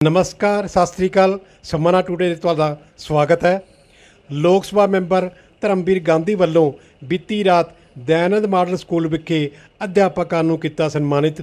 ਨਮਸਕਾਰ, ਸਤਿ ਸ੍ਰੀ ਅਕਾਲ। ਸਮਨਾ ਟੂਡੇ ਤੇ ਤੁਹਾਡਾ ਸਵਾਗਤ ਹੈ। ਲੋਕ ਸਭਾ ਮੈਂਬਰ ਧਰਮਵੀਰ ਗਾਂਧੀ ਵੱਲੋਂ ਬੀਤੀ ਰਾਤ ਦਇਆਨੰਦ ਮਾਡਲ ਸਕੂਲ ਵਿਖੇ ਅਧਿਆਪਕਾਂ ਨੂੰ ਕੀਤਾ ਸਨਮਾਨਿਤ।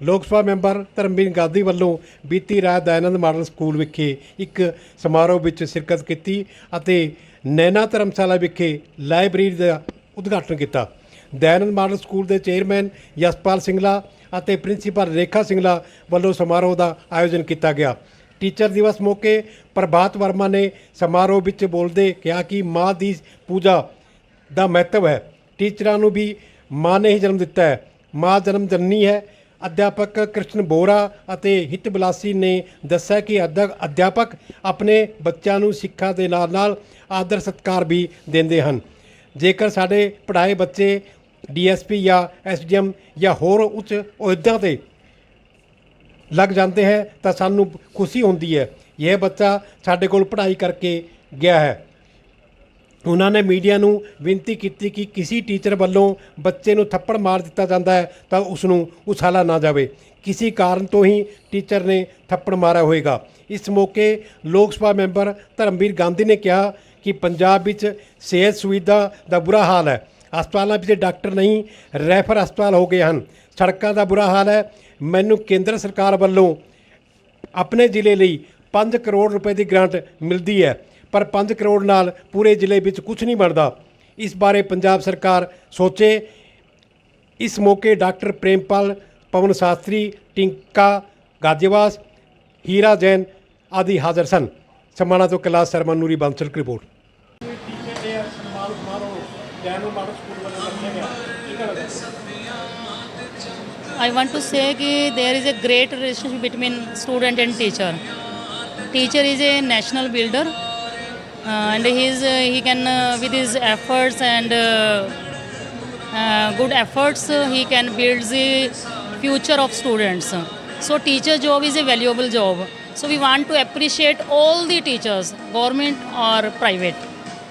ਲੋਕ ਸਭਾ ਮੈਂਬਰ ਧਰਮਵੀਰ ਗਾਂਧੀ ਵੱਲੋਂ ਬੀਤੀ ਰਾਤ ਦਇਆਨੰਦ ਮਾਡਲ ਸਕੂਲ ਵਿਖੇ ਇੱਕ ਸਮਾਰੋਹ ਵਿੱਚ ਸ਼ਿਰਕਤ ਕੀਤੀ ਅਤੇ ਨੈਨਾ ਧਰਮਸ਼ਾਲਾ ਵਿਖੇ ਲਾਇਬ੍ਰੇਰੀ ਦਾ ਉਦਘਾਟਨ ਕੀਤਾ। ਦਇਆਨੰਦ ਮਾਡਲ ਸਕੂਲ ਦੇ ਚੇਅਰਮੈਨ ਯਸ਼ਪਾਲ ਸਿੰਗਲਾ ਅਤੇ ਪ੍ਰਿੰਸੀਪਲ ਰੇਖਾ ਸਿੰਗਲਾ ਵੱਲੋਂ ਸਮਾਰੋਹ ਦਾ ਆਯੋਜਨ ਕੀਤਾ ਗਿਆ। ਟੀਚਰ ਦਿਵਸ ਮੌਕੇ ਪ੍ਰਭਾਤ ਵਰਮਾ ਨੇ ਸਮਾਰੋਹ ਵਿੱਚ ਬੋਲਦੇ ਕਿਹਾ ਕਿ ਮਾਂ ਦੀ ਪੂਜਾ ਦਾ ਮਹੱਤਵ ਹੈ। ਟੀਚਰਾਂ ਨੂੰ ਵੀ ਮਾਂ ਨੇ ਹੀ ਜਨਮ ਦਿੱਤਾ ਹੈ। ਮਾਂ ਜਨਮ ਜਨਨੀ ਹੈ। ਅਧਿਆਪਕ ਕ੍ਰਿਸ਼ਨ ਬੋਰਾ ਅਤੇ ਹਿਤ ਬਲਾਸੀ ਨੇ ਦੱਸਿਆ ਕਿ ਅਧਿਆ- ਅਧਿਆਪਕ ਆਪਣੇ ਬੱਚਿਆਂ ਨੂੰ ਸਿੱਖਿਆ ਦੇ ਨਾਲ ਨਾਲ ਆਦਰ ਸਤਿਕਾਰ ਵੀ ਦਿੰਦੇ ਹਨ। ਜੇਕਰ ਸਾਡੇ ਪੜ੍ਹਾਏ ਬੱਚੇ ਡੀਐਸਪੀ ਜਾਂ ਐਸਡੀਐਮ ਜਾਂ ਹੋਰ ਉੱਚ ਅਹੁਦਿਆਂ ਤੇ ਲੱਗ ਜਾਂਦੇ ਹੈ, ਤਾਂ ਸਾਨੂੰ ਖੁਸ਼ੀ ਹੁੰਦੀ ਹੈ। ਇਹ ਬੱਚਾ ਸਾਡੇ ਕੋਲ ਪੜ੍ਹਾਈ ਕਰਕੇ ਗਿਆ ਹੈ। ਉਹਨਾਂ ਨੇ ਮੀਡੀਆ ਨੂੰ ਬੇਨਤੀ ਕੀਤੀ ਕਿ ਕਿਸੇ ਟੀਚਰ ਵੱਲੋਂ ਬੱਚੇ ਨੂੰ ਥੱਪੜ ਮਾਰ ਦਿੱਤਾ ਜਾਂਦਾ ਹੈ, ਤਾਂ ਉਸ ਨੂੰ ਉਛਾਲਾ ਨਾ ਜਾਵੇ। ਕਿਸੇ ਕਾਰਨ ਤੋਂ ਹੀ ਟੀਚਰ ਨੇ ਥੱਪੜ ਮਾਰਿਆ ਹੋਵੇਗਾ। ਇਸ ਮੌਕੇ ਲੋਕ ਸਭਾ ਮੈਂਬਰ ਧਰਮਵੀਰ ਗਾਂਧੀ ਨੇ ਕਿਹਾ ਕਿ ਪੰਜਾਬ ਵਿੱਚ ਸਿਹਤ ਸੁਵਿਧਾ ਦਾ ਬੁਰਾ ਹਾਲ ਹੈ। ਹਸਪਤਾਲਾਂ ਵਿੱਚ ਡਾਕਟਰ ਨਹੀਂ, ਰੈਫਰ ਹਸਪਤਾਲ ਹੋ ਗਏ ਹਨ। ਸੜਕਾਂ ਦਾ ਬੁਰਾ ਹਾਲ ਹੈ। ਮੈਨੂੰ ਕੇਂਦਰ ਸਰਕਾਰ ਵੱਲੋਂ ਆਪਣੇ ਜ਼ਿਲ੍ਹੇ ਲਈ 5 ਕਰੋੜ ਰੁਪਏ ਦੀ ਗ੍ਰਾਂਟ ਮਿਲਦੀ ਹੈ, ਪਰ 5 ਕਰੋੜ ਨਾਲ ਪੂਰੇ ਜ਼ਿਲ੍ਹੇ ਵਿੱਚ ਕੁਝ ਨਹੀਂ ਬਣਦਾ। ਇਸ ਬਾਰੇ ਪੰਜਾਬ ਸਰਕਾਰ ਸੋਚੇ। ਇਸ ਮੌਕੇ ਡਾਕਟਰ ਪ੍ਰੇਮਪਾਲ, ਪਵਨ ਸ਼ਾਸਤਰੀ, ਟਿੰਕਾ ਗਾਜੇਵਾਸ, ਹੀਰਾ ਜੈਨ ਆਦਿ ਹਾਜ਼ਰ ਸਨ। ਸਮਾਣਾ ਤੋਂ Kailash Sharma, Noori Bansal report. I want to say that there is a great relationship between student and teacher. Teacher is a national builder, uh, and he is uh, he can uh, with his efforts and uh, uh, good efforts uh, he can build the future of students. So teacher job is a valuable job. So we want to appreciate all the teachers, government or private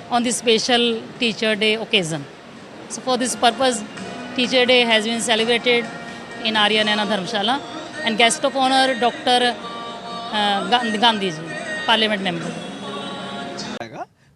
on this special Teacher Day occasion. So for this purpose, Teacher Day has been celebrated in Aryanana Dharmshala and guest of honor Dr. Uh, Gandhi Parliament member.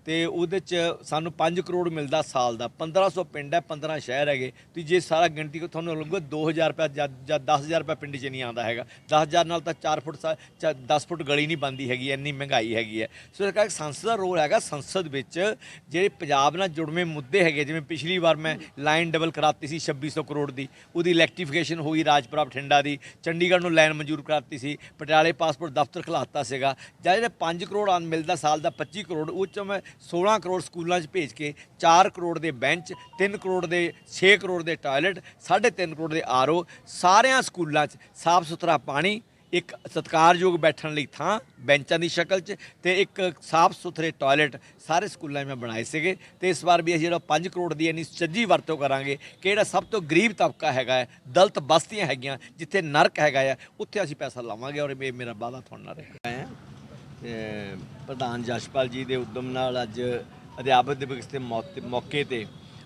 ਹੈਗਾ ਤੇ ਉਹਦੇ ਚ ਸਾਨੂੰ 5 ਕਰੋੜ ਮਿਲਦਾ ਸਾਲ ਦਾ। 1500 ਪਿੰਡ ਹੈ 15 ਸ਼ਹਿਰ ਹੈਗੇ। ਤੁਸੀਂ ਜੇ ਸਾਰਾ ਗਿਣਤੀ ਕੋ ਤੁਹਾਨੂੰ ਲੱਗੂਗਾ 2000 ਰੁਪਏ ਜਾਂ ਜਾਂ 10000 ਰੁਪਏ ਪਿੰਡ 'ਚ ਨਹੀਂ ਆਉਂਦਾ ਹੈਗਾ। 10000 ਨਾਲ ਤਾਂ 4 ਫੁੱਟ ਸਾ- ਚਾ- 10 ਫੁੱਟ ਗਲੀ ਨਹੀਂ ਬੰਦੀ ਹੈਗੀ, ਇੰਨੀ ਮਹਿੰਗਾਈ ਹੈਗੀ ਹੈ। ਸੋ ਇਹ ਕਰਕੇ ਸੰਸਦ ਦਾ ਰੋਲ ਹੈਗਾ ਸੰਸਦ ਵਿੱਚ ਜਿਹੜੇ ਪੰਜਾਬ ਨਾਲ ਜੁੜਵੇਂ ਮੁੱਦੇ ਹੈਗੇ, ਜਿਵੇਂ ਪਿਛਲੀ ਵਾਰ ਮੈਂ ਲਾਈਨ ਡਬਲ ਕਰਾਤੀ ਸੀ 2600 ਕਰੋੜ ਦੀ। ਉਹਦੀ ਇਲੈਕਟ੍ਰੀਫਿਕੇਸ਼ਨ ਹੋਈ ਰਾਜਪੁਰਾ ਬਠਿੰਡਾ ਦੀ। ਚੰਡੀਗੜ੍ਹ ਨੂੰ ਲਾਈਨ ਮਨਜ਼ੂਰ ਕਰਾਤੀ ਸੀ। ਪਟਿਆਲੇ ਪਾਸਪੋਰਟ ਦਫ਼ਤਰ ਖੁਲਾਤਾ ਸੀਗਾ। ਜਾਂ ਜਿਹੜਾ 5 ਕਰੋੜ ਆਨ ਮਿਲਦਾ ਸਾਲ ਦਾ 25 ਕਰੋੜ, ਉਹ 'ਚੋਂ ਮੈਂ 16 ਕਰੋੜ ਸਕੂਲਾਂ 'ਚ ਭੇਜ ਕੇ 4 ਕਰੋੜ ਦੇ ਬੈਂਚ 3 ਕਰੋੜ ਦੇ 6 ਕਰੋੜ ਦੇ ਟਾਇਲਟ 3.5 ਕਰੋੜ ਦੇ ਆਰਓ, ਸਾਰਿਆਂ ਸਕੂਲਾਂ 'ਚ ਸਾਫ਼ ਸੁਥਰਾ ਪਾਣੀ, ਇੱਕ ਸਤਿਕਾਰਯੋਗ ਬੈਠਣ ਲਈ ਥਾਂ ਬੈਂਚਾਂ ਦੀ ਸ਼ਕਲ 'ਚ ਤੇ ਇੱਕ ਸਾਫ਼ ਸੁਥਰੇ ਟਾਇਲਟ ਸਾਰੇ ਸਕੂਲਾਂ 'ਚ ਮੈਂ ਬਣਾਏ ਸੀਗੇ ਤੇ ਇਸ ਵਾਰ ਵੀ ਅਸੀਂ ਜਿਹੜਾ 5 ਕਰੋੜ ਦੀ ਇੰਨੀ ਸੱਜੀ ਵਰਤੋਂ ਕਰਾਂਗੇ ਕਿ ਜਿਹੜਾ ਸਭ ਤੋਂ ਗਰੀਬ ਤਬਕਾ ਹੈਗਾ ਹੈ, ਦਲਤ ਬਸਤੀਆਂ ਹੈਗੀਆਂ, ਜਿੱਥੇ ਨਰਕ ਹੈਗਾ ਆ, ਉੱਥੇ ਅਸੀਂ ਪੈਸਾ ਲਾਵਾਂਗੇ ਔਰ ਇਹ ਮੇਰਾ ਵਾਅਦਾ ਤੁਹਾਡੇ ਨਾਲ ਰਹੇਗਾ ਤੇ ਪ੍ਰਧਾਨ ਜਸ਼ਪਾਲ ਜੀ ਦੇ ਉਦਮ ਨਾਲ ਅੱਜ ਅਧਿਆਪਕ ਦਿਵਸ ਦੇ ਮੌਕੇ- ਤੇ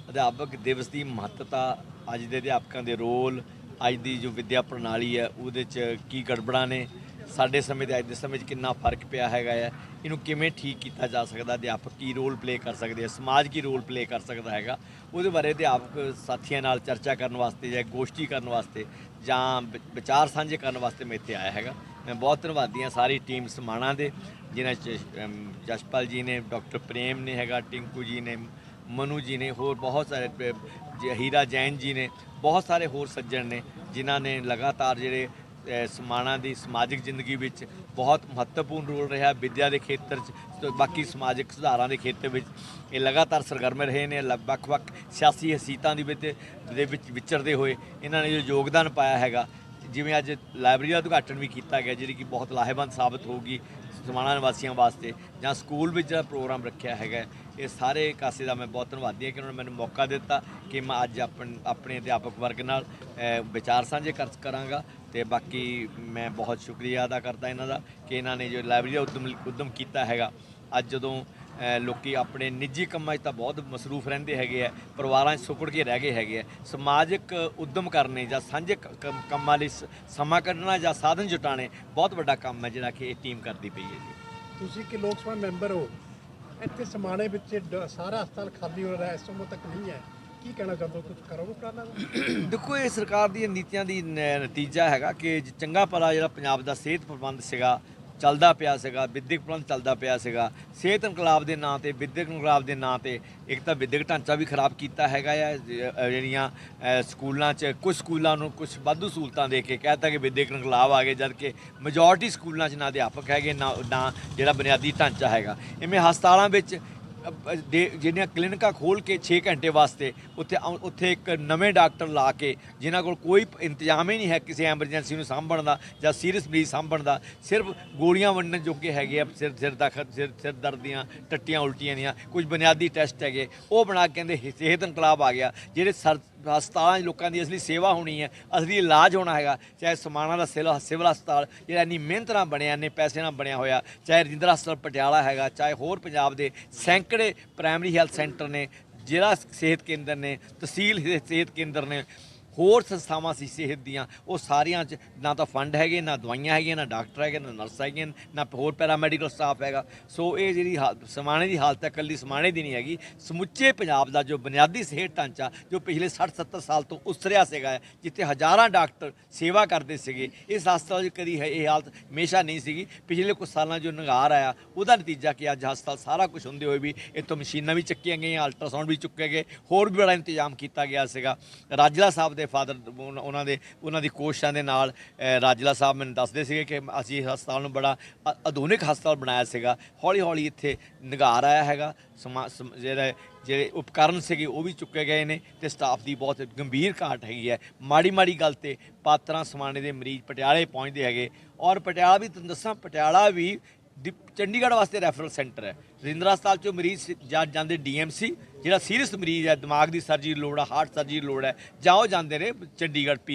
ਅਧਿਆਪਕ ਦਿਵਸ ਦੀ ਮਹੱਤਤਾ, ਅੱਜ ਦੇ ਅਧਿਆਪਕਾਂ ਦੇ ਰੋਲ, ਅੱਜ ਦੀ ਜੋ ਵਿਦਿਆ ਪ੍ਰਣਾਲੀ ਹੈ, ਉਹਦੇ 'ਚ ਕੀ ਗੜਬੜਾਂ ਨੇ, ਸਾਡੇ ਸਮੇਂ ਤੇ ਅੱਜ ਦੇ ਸਮੇਂ 'ਚ ਕਿੰਨਾ ਫ਼ਰਕ ਪਿਆ ਹੈਗਾ ਹੈ, ਇਹਨੂੰ ਕਿਵੇਂ ਠੀਕ ਕੀਤਾ ਜਾ ਸਕਦਾ, ਅਧਿਆਪਕ ਕੀ ਰੋਲ ਪਲੇ ਕਰ ਸਕਦੇ ਆ, ਸਮਾਜ ਕੀ ਰੋਲ ਪਲੇ ਕਰ ਸਕਦਾ ਹੈਗਾ, ਉਹਦੇ ਬਾਰੇ ਅਧਿਆਪਕ ਸਾਥੀਆਂ ਨਾਲ ਚਰਚਾ ਕਰਨ ਵਾਸਤੇ ਜਾਂ ਗੋਸ਼ਟੀ ਕਰਨ ਵਾਸਤੇ ਜਾਂ ਵਿਚਾਰ ਸਾਂਝੇ ਕਰਨ ਵਾਸਤੇ ਮੈਂ ਇੱਥੇ ਆਇਆ ਹੈਗਾ। ਮੈਂ ਬਹੁਤ ਧੰਨਵਾਦੀ ਹਾਂ ਸਾਰੀ ਟੀਮ ਸਮਾਣਾ ਦੇ, ਜਿਨ੍ਹਾਂ 'ਚ ਜਸ਼ਪਾਲ ਜੀ ਨੇ, ਡਾਕਟਰ ਪ੍ਰੇਮ ਨੇ ਹੈਗਾ, ਟਿੰਕੂ ਜੀ ਨੇ, ਮਨੂ ਜੀ ਨੇ, ਹੋਰ ਬਹੁਤ ਸਾਰੇ ਹੀਰਾ ਜੈਨ ਜੀ ਨੇ, ਬਹੁਤ ਸਾਰੇ ਹੋਰ ਸੱਜਣ ਨੇ, ਜਿਨ੍ਹਾਂ ਨੇ ਲਗਾਤਾਰ ਜਿਹੜੇ ਸਮਾਣਾ ਦੀ ਸਮਾਜਿਕ ਜ਼ਿੰਦਗੀ ਵਿੱਚ ਬਹੁਤ ਮਹੱਤਵਪੂਰਨ ਰੋਲ ਰਿਹਾ, ਵਿਦਿਆ ਦੇ ਖੇਤਰ 'ਚ ਬਾਕੀ ਸਮਾਜਿਕ ਸੁਧਾਰਾਂ ਦੇ ਖੇਤਰ ਵਿੱਚ। ਇਹ ਲਗਾਤਾਰ ਸਰਗਰਮ ਰਹੇ ਨੇ, ਲ- ਵੱਖ-ਵੱਖ ਸਿਆਸੀ ਹਸੀਤਾਂ ਦੀ ਵਿੱਚ, ਦੇ ਵਿੱਚ ਵਿਚਰਦੇ ਹੋਏ, ਇਹਨਾਂ ਨੇ ਜੋ ਯੋਗਦਾਨ ਪਾਇਆ ਹੈਗਾ ਜਿਵੇਂ ਅੱਜ ਲਾਇਬ੍ਰੇਰੀ ਦਾ ਉਦਘਾਟਨ ਵੀ ਕੀਤਾ ਗਿਆ, ਜਿਹੜੀ ਕਿ ਬਹੁਤ ਲਾਹੇਵੰਦ ਸਾਬਤ ਹੋਊਗੀ ਸਮਾਣਾ ਨਿਵਾਸੀਆਂ ਵਾਸਤੇ, ਜਾਂ ਸਕੂਲ ਵਿੱਚ ਜਿਹੜਾ ਪ੍ਰੋਗਰਾਮ ਰੱਖਿਆ ਹੈਗਾ, ਇਹ ਸਾਰੇ ਕਾਸੇ ਦਾ ਮੈਂ ਬਹੁਤ ਧੰਨਵਾਦੀ ਹਾਂ ਕਿ ਉਹਨਾਂ ਨੇ ਮੈਨੂੰ ਮੌਕਾ ਦਿੱਤਾ ਕਿ ਮੈਂ ਅੱਜ ਆਪਣ, ਆਪਣੇ ਅਧਿਆਪਕ ਵਰਗ ਨਾਲ ਵਿਚਾਰ ਸਾਂਝੇ ਕਰ, ਕਰਾਂਗਾ। ਤੇ ਬਾਕੀ ਮੈਂ ਬਹੁਤ ਸ਼ੁਕਰੀਆ ਅਦਾ ਕਰਦਾ ਇਹਨਾਂ ਦਾ ਕਿ ਇਹਨਾਂ ਨੇ ਜੋ ਲਾਇਬ੍ਰੇਰੀ ਦਾ ਉਦਮ ਉਦਮ ਕੀਤਾ ਹੈਗਾ, ਅੱਜ ਜਦੋਂ ਲੋਕੀ ਆਪਣੇ ਨਿੱਜੀ ਕੰਮਾਂ 'ਚ ਤਾਂ ਬਹੁਤ ਮਸਰੂਫ ਰਹਿੰਦੇ ਹੈਗੇ ਆ ਪਰਿਵਾਰਾਂ 'ਚ ਸੁਕੜ ਕੇ ਰਹਿ ਗਏ ਹੈਗੇ ਆ। ਸਮਾਜਿਕ ਉਦਮ ਕਰਨੇ ਜਾਂ ਸਾਂਝੇ ਕੰਮ- ਕੰਮਾਂ ਲਈ ਸ- ਸਮਾਂ ਕੱਢਣਾ ਜਾਂ ਸਾਧਨ ਜੁਟਾਣੇ ਬਹੁਤ ਵੱਡਾ ਕੰਮ ਹੈ ਜਿਹੜਾ ਕਿ ਇਹ ਟੀਮ ਕਰਦੀ ਪਈ ਹੈ ਜੀ। ਤੁਸੀਂ ਕਿ ਲੋਕ ਸਭਾ ਮੈਂਬਰ ਹੋ ਇੱਥੇ ਸਮਾਣੇ ਵਿੱਚ ਡ- ਸਾਰਾ ਹਸਪਤਾਲ ਖਾਲੀ ਹੋ ਰਿਹਾ ਇਸ ਸਮੇਂ ਤੱਕ ਨਹੀਂ ਹੈ। ਕੀ ਕਹਿਣਾ ਚਾਹੁੰਦੇ ਹੋ? ਕੁਝ ਕਰੋਗੇ ਪਲਾਨ ਦੇਖੋ ਇਹ ਸਰਕਾਰ ਦੀਆਂ ਨੀਤੀਆਂ ਦੀ ਨ- ਨਤੀਜਾ ਹੈਗਾ ਕਿ ਜ- ਚੰਗਾ ਭਲਾ ਜਿਹੜਾ ਪੰਜਾਬ ਦਾ ਸਿਹਤ ਪ੍ਰਬੰਧ ਸੀਗਾ ਚੱਲਦਾ ਪਿਆ ਸੀਗਾ ਵਿਦਿਅਕ ਪ੍ਰਬੰਧ ਚੱਲਦਾ ਪਿਆ ਸੀਗਾ। ਸਿਹਤ ਇਨਕਲਾਬ ਦੇ ਨਾਂ ਤੇ ਵਿਦਿਅਕ ਇਨਕਲਾਬ ਦੇ ਨਾਂ ਤੇ ਇੱਕ ਤਾਂ ਵਿਦਿਅਕ ਢਾਂਚਾ ਵੀ ਖਰਾਬ ਕੀਤਾ ਹੈਗਾ ਆ ਜਿਹੜੀਆਂ ਸਕੂਲਾਂ 'ਚ ਕੁਝ ਸਕੂਲਾਂ ਨੂੰ ਕੁਝ ਵਾਧੂ ਸਹੂਲਤਾਂ ਦੇ ਕੇ ਕਹਿਤਾ ਕਿ ਵਿਦਿਅਕ ਇਨਕਲਾਬ ਆ ਗਏ ਜਦ ਕਿ ਮੈਜੋਰਟੀ ਸਕੂਲਾਂ 'ਚ ਨਾ ਅਧਿਆਪਕ ਹੈਗੇ ਨਾ ਜਿਹੜਾ ਬੁਨਿਆਦੀ ਢਾਂਚਾ ਹੈਗਾ। ਇਵੇਂ ਹਸਪਤਾਲਾਂ ਵਿੱਚ ਜਿਹੜੀਆਂ ਕਲੀਨਿਕਾਂ ਖੋਲ ਕੇ 6 ਘੰਟੇ ਵਾਸਤੇ ਉੱਥੇ ਉੱਥੇ ਇੱਕ ਨਵੇਂ ਡਾਕਟਰ ਲਾ ਕੇ ਜਿਨ੍ਹਾਂ ਕੋਲ ਕੋਈ ਇੰਤਜ਼ਾਮ ਹੀ ਨਹੀਂ ਹੈ ਕਿਸੇ ਐਮਰਜੈਂਸੀ ਨੂੰ ਸਾਂਭਣ ਦਾ ਜਾਂ ਸੀਰੀਅਸ ਮਰੀਜ਼ ਸਾਂਭਣ ਦਾ, ਸਿਰਫ ਗੋਲੀਆਂ ਵੰਡਣ ਜੋਗੇ ਹੈਗੇ ਆ, ਸਿਰ ਸਿਰ ਦਾ ਸਿਰ ਸਿਰ ਦਰਦ ਦੀਆਂ, ਟੱਟੀਆਂ ਉਲਟੀਆਂ ਦੀਆਂ, ਕੁਝ ਬੁਨਿਆਦੀ ਟੈਸਟ ਹੈਗੇ, ਉਹ ਬਣਾ ਕੇ ਕਹਿੰਦੇ ਸਿਹਤ ਇਨਕਲਾਬ ਆ ਗਿਆ, ਜਿਹੜੇ ਸਰ ਹਸਪਤਾਲਾਂ 'ਚ ਲੋਕਾਂ ਦੀ ਅਸਲੀ ਸੇਵਾ ਹੋਣੀ ਹੈ, ਅਸਲੀ ਇਲਾਜ ਹੋਣਾ ਹੈਗਾ। ਚਾਹੇ ਸਮਾਣਾ ਦਾ ਸਿਵਲ ਸਿਵਲ ਹਸਪਤਾਲ, ਜਿਹੜਾ ਇੰਨੀ ਮਿਹਨਤ ਨਾਲ ਬਣਿਆ, ਇੰਨੇ ਪੈਸੇ ਨਾਲ ਬਣਿਆ ਹੋਇਆ, ਚਾਹੇ ਰਜਿੰਦਰਾ ਹਸਪਤਾਲ ਪਟਿਆਲਾ ਹੈਗਾ, ਚਾਹੇ ਹੋਰ ਪੰਜਾਬ ਦੇ ਸੈਂਕੜੇ ਪ੍ਰਾਇਮਰੀ ਹੈਲਥ ਸੈਂਟਰ ਨੇ, ਜ਼ਿਲ੍ਹਾ ਸਿਹਤ ਕੇਂਦਰ ਨੇ, ਤਹਿਸੀਲ ਸਿਹਤ ਕੇਂਦਰ ਨੇ ਹੋਰ ਸੰਸਥਾਵਾਂ ਸੀ ਸਿਹਤ ਦੀਆਂ, ਉਹ ਸਾਰੀਆਂ 'ਚ ਨਾ ਤਾਂ ਫੰਡ ਹੈਗੇ, ਨਾ ਦਵਾਈਆਂ ਹੈਗੀਆਂ, ਨਾ ਡਾਕਟਰ ਹੈਗੇ, ਨਾ ਨਰਸ ਹੈਗੀਆਂ ਨਾ ਹੋਰ ਪੈਰਾਮੈਡੀਕਲ ਸਟਾਫ ਹੈਗਾ। ਸੋ ਇਹ ਜਿਹੜੀ ਹਾਲ- ਸਮਾਣੇ ਦੀ ਹਾਲਤ ਹੈ, ਇਕੱਲੀ ਸਮਾਣੇ ਦੀ ਨਹੀਂ ਹੈਗੀ। ਸਮੁੱਚੇ ਪੰਜਾਬ ਦਾ ਜੋ ਬੁਨਿਆਦੀ ਸਿਹਤ ਢਾਂਚਾ, ਜੋ ਪਿਛਲੇ 60 70 ਸਾਲ ਤੋਂ ਉਸਰਿਆ ਸੀਗਾ, ਜਿੱਥੇ ਹਜ਼ਾਰਾਂ ਡਾਕਟਰ ਸੇਵਾ ਕਰਦੇ ਸੀਗੇ, ਇਸ ਹਸਪਤਾਲ 'ਚ ਕਦੀ ਹੈ, ਇਹ ਹਾਲਤ ਹਮੇਸ਼ਾ ਨਹੀਂ ਸੀਗੀ। ਪਿਛਲੇ ਕੁਝ ਸਾਲਾਂ ਜੋ ਨਿਗਾਰ ਆਇਆ, ਉਹਦਾ ਨਤੀਜਾ ਕਿ ਅੱਜ ਹਸਪਤਾਲ ਸਾਰਾ ਕੁਝ ਹੁੰਦੇ ਹੋਏ ਵੀ ਇੱਥੋਂ ਮਸ਼ੀਨਾਂ ਵੀ ਚੱਕੀਆਂ ਗਈਆਂ ਅਲਟਰਾਸਾਊਂਡ ਵੀ ਚੁੱਕੇ ਗਏ, ਹੋਰ ਵੀ ਬੜਾ ਇੰਤਜ਼ਾਮ ਕੀਤਾ ਗਿਆ ਸੀਗਾ। ਰਾਜਲਾ ਸਾਹਿਬ ਦੇ ਫਾਦਰ ਉਹਨਾਂ ਦੇ, ਉਹਨਾਂ ਦੀ ਕੋਸ਼ਿਸ਼ਾਂ ਦੇ ਨਾਲ ਰਾਜਲਾ ਸਾਹਿਬ ਮੈਨੂੰ ਦੱਸਦੇ ਸੀਗੇ ਕਿ ਅਸੀਂ ਹਸਪਤਾਲ ਨੂੰ ਬੜਾ ਆਧੁਨਿਕ ਹਸਪਤਾਲ ਬਣਾਇਆ ਸੀਗਾ। ਹੌਲੀ ਹੌਲੀ ਇੱਥੇ ਨਿਗਾਰ ਆਇਆ ਹੈਗਾ। ਸਮਾ- ਸਮ- ਜਿਹੜਾ, ਜਿਹੜੇ ਉਪਕਰਨ ਸੀਗੇ ਉਹ ਵੀ ਚੁੱਕੇ ਗਏ ਨੇ ਤੇ ਸਟਾਫ ਦੀ ਬਹੁਤ ਗੰਭੀਰ ਘਾਟ ਹੈਗੀ ਹੈ। ਮਾੜੀ ਮਾੜੀ ਗੱਲ ਤੇ ਪਾਤਰਾਂ ਸਮਾਣੇ ਦੇ ਮਰੀਜ਼ ਪਟਿਆਲੇ ਪਹੁੰਚਦੇ ਹੈਗੇ। ਔਰ ਪਟਿਆਲਾ ਵੀ, ਤੁਹਾਨੂੰ ਦੱਸਾਂ, ਪਟਿਆਲਾ ਵੀ ਚੰਡੀਗੜ੍ਹ ਵਾਸਤੇ ਰੈਫਰਲ ਸੈਂਟਰ ਹੈ। ਰਜਿੰਦਰਾ ਹਸਪਤਾਲ ਚੋਂ ਮਰੀਜ਼ ਜਾ, ਜਾਂਦੇ ਡੀਐਮਸੀ, ਜਿਹੜਾ ਸੀਰੀਅਸ ਮਰੀਜ਼ ਹੈ, ਦਿਮਾਗ ਦੀ ਸਰਜਰੀ ਦੀ ਲੋੜ ਹੈ, ਹਾਰਟ ਸਰਜਰੀ ਲੋੜ ਹੈ, ਜਾਂ ਉਹ ਜਾਂਦੇ ਨੇ ਚੰਡੀਗੜ੍ਹ ਪੀ